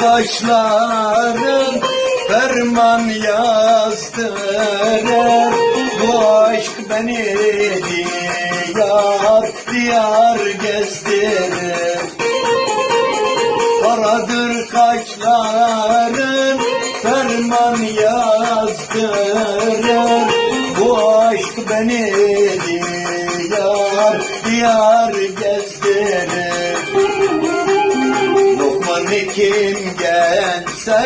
kaşların ferman yazdırır Bu aşk beni diyar diyar gezdirir. Karadır kaşların ferman yazdırır Bu aşk beni diyar diyar gezdirir kim gelse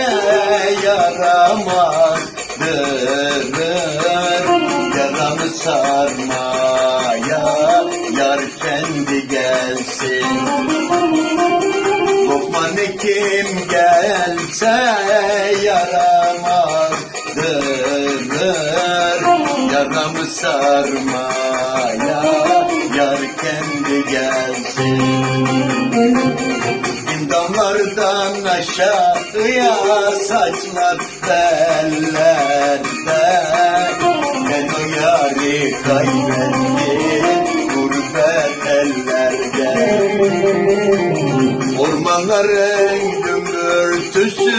yaramazdır Yaramı sarmaya yar kendi gelsin. Lokman kim gelse yaramazdır Yaramı sarmaya yar kendi gelsin Damlardan aşağıya saçlar bellerde Ben o yari kaybettim gurbet ellerde Ormanların gümbürtüsü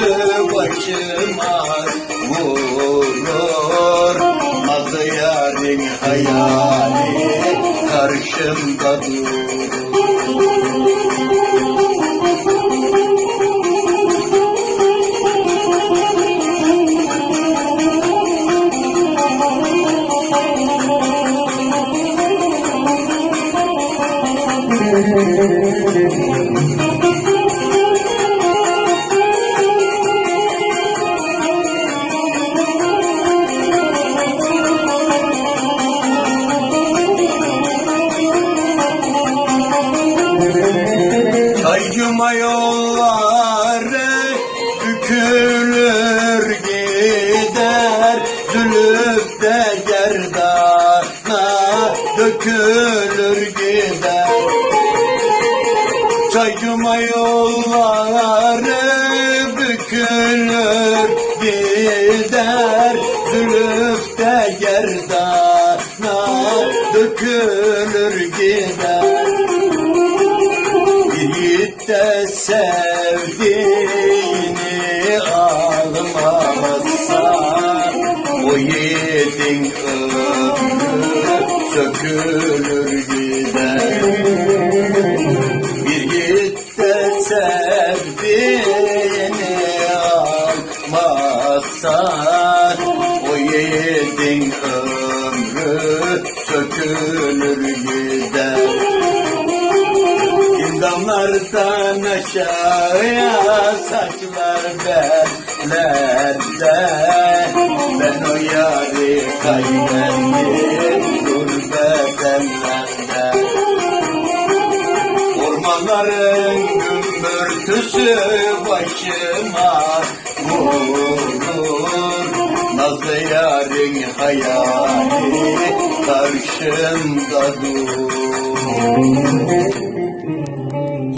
başıma vurur. Adı yarın hayali karşımda durur yolları bükülür gider Zülüf de gerdana dökülür gider. Çaycıma yolları bükülür gider Zülüf de gerdana dökülür gider de sevdiğini almazsa O yiğidin ömrü sökülür gider. Bir yiğit de sevdiğini almazsa O yiğidin ömrü sökülür gider Damlardan aşağıya saçlar bellerde Ben o yari kaybettim gurbet Ormanların gümbürtüsü başıma vurur Nazlı yarın hayali karşımda dur